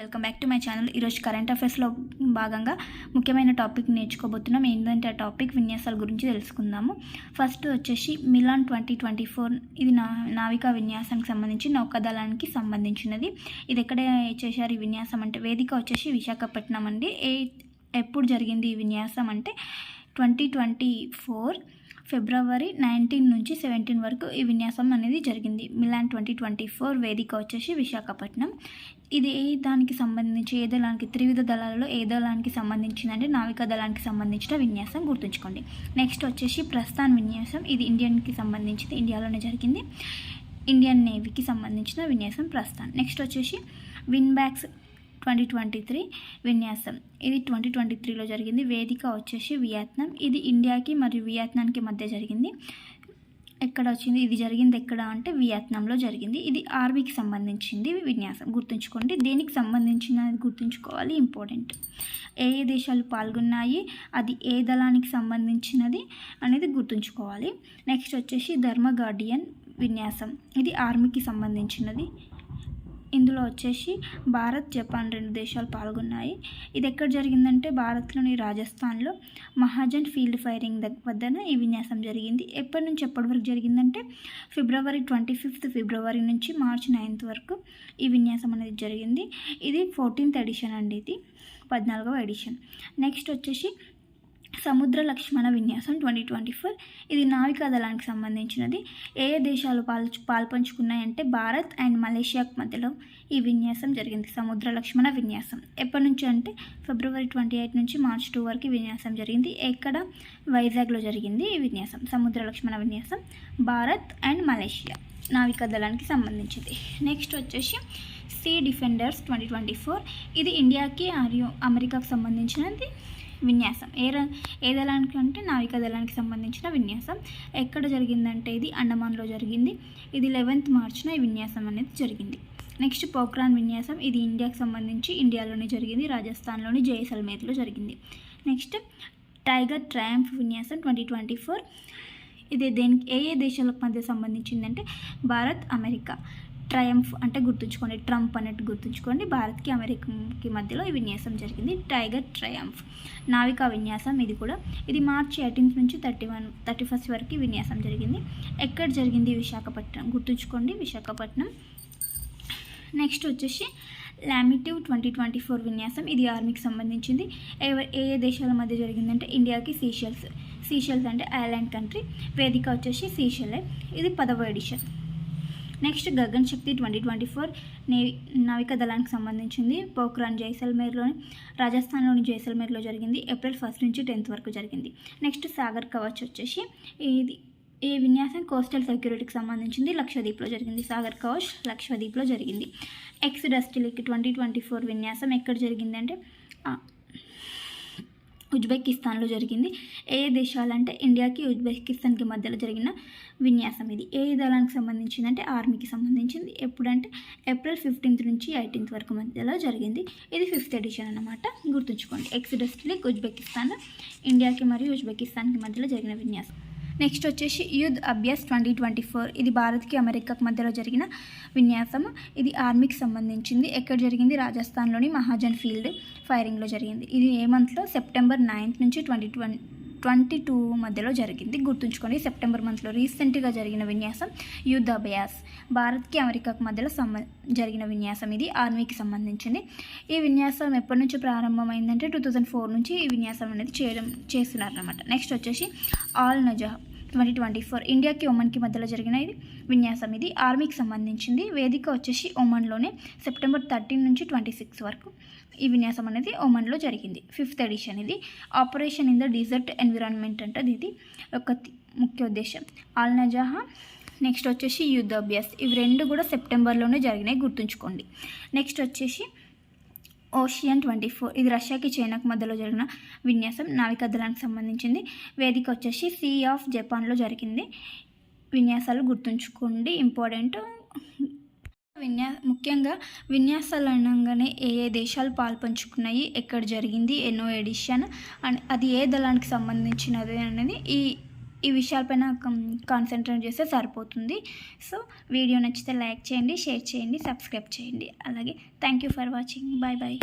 Welcome back to my channel ఈరోజు current అఫైర్స్లో భాగంగా ముఖ్యమైన టాపిక్ నేర్చుకోబోతున్నాం. ఏంటంటే ఆ టాపిక్ విన్యాసాల గురించి తెలుసుకుందాము. ఫస్ట్ వచ్చేసి మిలాన్ ట్వంటీ ట్వంటీ ఫోర్ ఇది నా నావికా విన్యాసానికి సంబంధించి నౌకాదళానికి సంబంధించినది. ఇది ఎక్కడ చేశారు ఈ విన్యాసం అంటే వేదిక వచ్చేసి విశాఖపట్నం అండి. ఏ ఎప్పుడు జరిగింది ఈ విన్యాసం అంటే ట్వంటీ ట్వంటీ ఫోర్ ఫిబ్రవరి నైన్టీన్ నుంచి సెవెంటీన్ వరకు ఈ విన్యాసం అనేది జరిగింది. మిలాన్ ట్వంటీ ట్వంటీ ఫోర్ వేదిక వచ్చేసి విశాఖపట్నం. ఇది ఏ దానికి సంబంధించి ఏ దళానికి త్రివిధ దళాలలో ఏ దళానికి సంబంధించిందంటే నావికా దళానికి సంబంధించిన విన్యాసం గుర్తుంచుకోండి. నెక్స్ట్ వచ్చేసి ప్రస్థాన్ విన్యాసం. ఇది ఇండియన్కి సంబంధించింది ఇండియాలోనే జరిగింది. ఇండియన్ నేవీకి సంబంధించిన విన్యాసం ప్రస్థాన్. నెక్స్ట్ వచ్చేసి విన్బ్యాక్స్ ట్వంటీ ట్వంటీ త్రీ విన్యాసం. ఇది ట్వంటీ ట్వంటీ త్రీలో జరిగింది. వేదిక వచ్చేసి వియత్నాం. ఇది ఇండియాకి మరియు వియత్నాంకి మధ్య జరిగింది. ఎక్కడ వచ్చింది? ఇది జరిగింది ఎక్కడ అంటే వియత్నాంలో జరిగింది. ఇది ఆర్మీకి సంబంధించింది విన్యాసం. గుర్తుంచుకోండి దేనికి సంబంధించినది గుర్తుంచుకోవాలి? ఇంపార్టెంట్. ఏ ఏ దేశాలు పాల్గొన్నాయి? అది ఏ దళానికి సంబంధించినది అనేది గుర్తుంచుకోవాలి. నెక్స్ట్ వచ్చేసి ధర్మ గార్డియన్ విన్యాసం. ఇది ఆర్మీకి సంబంధించినది. ఇందులో వచ్చేసి భారత్ జపాన్ రెండు దేశాలు పాల్గొన్నాయి. ఇది ఎక్కడ జరిగిందంటే భారత్లోని రాజస్థాన్లో మహాజన్ ఫీల్డ్ ఫైరింగ్ వద్దన ఈ విన్యాసం జరిగింది. ఎప్పటి నుంచి ఎప్పటి వరకు జరిగిందంటే ఫిబ్రవరి ట్వంటీ ఫిఫ్త్ ఫిబ్రవరి నుంచి మార్చి నైన్త్ వరకు ఈ విన్యాసం అనేది జరిగింది. ఇది ఫోర్టీన్త్ ఎడిషన్ అండి ఇది పద్నాలుగవ ఎడిషన్. నెక్స్ట్ వచ్చేసి సముద్ర లక్ష్మణ విన్యాసం ట్వంటీ ట్వంటీ ఫోర్. ఇది నావికా దళానికి సంబంధించినది. ఏ ఏ దేశాలు పాల్ పాల్పంచుకున్నాయంటే భారత్ అండ్ మలేషియా మధ్యలో ఈ విన్యాసం జరిగింది. సముద్ర లక్ష్మణ విన్యాసం. ఎప్పటి నుంచి అంటే ఫిబ్రవరి ట్వంటీ ఎయిట్ నుంచి మార్చ్ టూ వరకు విన్యాసం జరిగింది. ఎక్కడ? వైజాగ్లో జరిగింది ఈ విన్యాసం. సముద్ర లక్ష్మణ విన్యాసం భారత్ అండ్ మలేషియా నావికా దళానికి సంబంధించింది నెక్స్ట్ వచ్చేసి sea defenders twenty twenty four. ఇది ఇండియాకి మరియు అమెరికాకు సంబంధించినది. విన్యాసం. ఏ ర ఏ దళానికి అంటే నావికా దళానికి సంబంధించిన విన్యాసం. ఎక్కడ జరిగిందంటే ఇది అండమాన్లో జరిగింది. ఇది లెవెన్త్ మార్చిన ఈ విన్యాసం అనేది జరిగింది. నెక్స్ట్ పోక్రాన్ విన్యాసం. ఇది ఇండియాకి సంబంధించి ఇండియాలోనే జరిగింది. రాజస్థాన్లోని జైసల్మేర్లో జరిగింది. నెక్స్ట్ టైగర్ ట్రయాంఫ్ విన్యాసం ట్వంటీ ట్వంటీ ఫోర్. ఇది దేనికి ఏ ఏ దేశాలకు మధ్య సంబంధించిందంటే భారత్ అమెరికా. ట్రయంఫ్ అంటే గుర్తుంచుకోండి ట్రంప్ అన్నట్టు గుర్తుంచుకోండి. భారత్కి అమెరికాకి మధ్యలో ఈ విన్యాసం జరిగింది. Tiger triumph. నావికా విన్యాసం ఇది కూడా. ఇది మార్చి ఎయిటీన్త్ నుంచి థర్టీ వన్ థర్టీ ఫస్ట్ వరకు విన్యాసం జరిగింది. ఎక్కడ జరిగింది విశాఖపట్నం? గుర్తుంచుకోండి విశాఖపట్నం. నెక్స్ట్ వచ్చేసి లామిటివ్ ట్వంటీ ట్వంటీ ఫోర్ విన్యాసం. ఇది ఆర్మీకి సంబంధించింది. ఏ ఏ ఏ దేశాల మధ్య జరిగిందంటే ఇండియాకి సీషెల్స్. సీషెల్స్ అంటే ఐలాండ్ కంట్రీ. వేదిక వచ్చేసి సీషెలే. ఇది పదవ edition. Next Gagan Shakti twenty twenty four navy నావికా దళానికి సంబంధించింది. పోఖ్రాన్ జైసల్మేర్లోని రాజస్థాన్లోని జైసల్మేర్లో జరిగింది. ఏప్రిల్ ఫస్ట్ నుంచి టెన్త్ వరకు జరిగింది. నెక్స్ట్ సాగర్ కవచ్ వచ్చేసి ఇది ఈ విన్యాసం కోస్టల్ సెక్యూరిటీకి సంబంధించింది. లక్షద్వీప్లో జరిగింది. సాగర్ కవచ్ లక్షద్వీప్లో జరిగింది. Ex Dustlik twenty twenty four విన్యాసం ఎక్కడ జరిగిందంటే ఉజ్బెకిస్తాన్లో జరిగింది. ఏ దేశాలంటే ఇండియాకి ఉజ్బెకిస్తాన్కి మధ్యలో జరిగిన విన్యాసం ఇది. ఏ దళానికి సంబంధించిందంటే ఆర్మీకి సంబంధించింది. ఎప్పుడంటే ఏప్రిల్ ఫిఫ్టీన్త్ నుంచి ఎయిటీన్త్ వరకు మధ్యలో జరిగింది. ఇది ఫిఫ్త్ ఎడిషన్ అన్నమాట. గుర్తుంచుకోండి. ఎక్సిడస్ట్లిక్ ఉజ్బెకిస్తాన్ ఇండియాకి మరియు ఉజ్బెకిస్తాన్కి మధ్యలో జరిగిన విన్యాసం. నెక్స్ట్ వచ్చేసి Yudh Abhyas twenty twenty four. ఇది భారత్కి అమెరికాకి మధ్యలో జరిగిన విన్యాసం ఇది ఆర్మీకి సంబంధించింది. ఎక్కడ జరిగింది? రాజస్థాన్లోని మహాజన్ ఫీల్డ్ ఫైరింగ్లో జరిగింది. ఇది ఏ మంత్లో? సెప్టెంబర్ నైన్త్ నుంచి ట్వంటీ ట్వంటీ ట్వంటీ టూ మధ్యలో జరిగింది. గుర్తుంచుకోండి సెప్టెంబర్ మంత్లో రీసెంట్గా జరిగిన విన్యాసం యుద్ధ అభయాస్. భారత్కి అమెరికాకు మధ్యలో సంబ జరిగిన విన్యాసం ఇది ఆర్మీకి సంబంధించింది. ఈ విన్యాసం ఎప్పటి నుంచి ప్రారంభమైందంటే టూ థౌజండ్ ఫోర్ నుంచి ఈ విన్యాసం అనేది చేయడం చేస్తున్నారనమాట నెక్స్ట్ వచ్చేసి Al Najah twenty twenty four ఇండియాకి ఒమన్కి మధ్యలో జరిగిన ఇది విన్యాసం. ఇది ఆర్మీకి సంబంధించింది. వేదిక వచ్చేసి ఒమన్లోనే సెప్టెంబర్ థర్టీన్ నుంచి ట్వంటీ సిక్స్ వరకు ఈ విన్యాసం అనేది ఒమన్లో జరిగింది. ఫిఫ్త్ ఎడిషన్ ఇది. Operation in the desert environment అంటే ఇది. ఒక ముఖ్య ఉద్దేశం ఆల్ నజాహా నెక్స్ట్ వచ్చేసి యుద్ధ అభ్యాస్. ఇవి రెండు కూడా సెప్టెంబర్లోనే జరిగినాయి గుర్తుంచుకోండి. నెక్స్ట్ వచ్చేసి ఓషియన్ ట్వంటీ ఫోర్ ఇది రష్యాకి చైనాకు మధ్యలో జరిగిన విన్యాసం. నావికా దళానికి సంబంధించింది. వేదిక వచ్చేసి సీ ఆఫ్ జపాన్లో జరిగింది. విన్యాసాలు గుర్తుంచుకోండి. ఇంపార్టెంట్ విన్యా ముఖ్యంగా విన్యాసాలు అనగానే ఏ ఏ దేశాలు పాల్పంచుకున్నాయి ఎక్కడ జరిగింది ఎన్నో ఎడిషన్ అండ్ అది ఏ దళానికి సంబంధించినది అనేది ఈ ఈ విషయాలపైన కాన్సన్ట్రేట్ చేస్తే సరిపోతుంది. సో వీడియో నచ్చితే లైక్ చేయండి షేర్ చేయండి సబ్స్క్రైబ్ చేయండి. అలాగే thank you for watching bye bye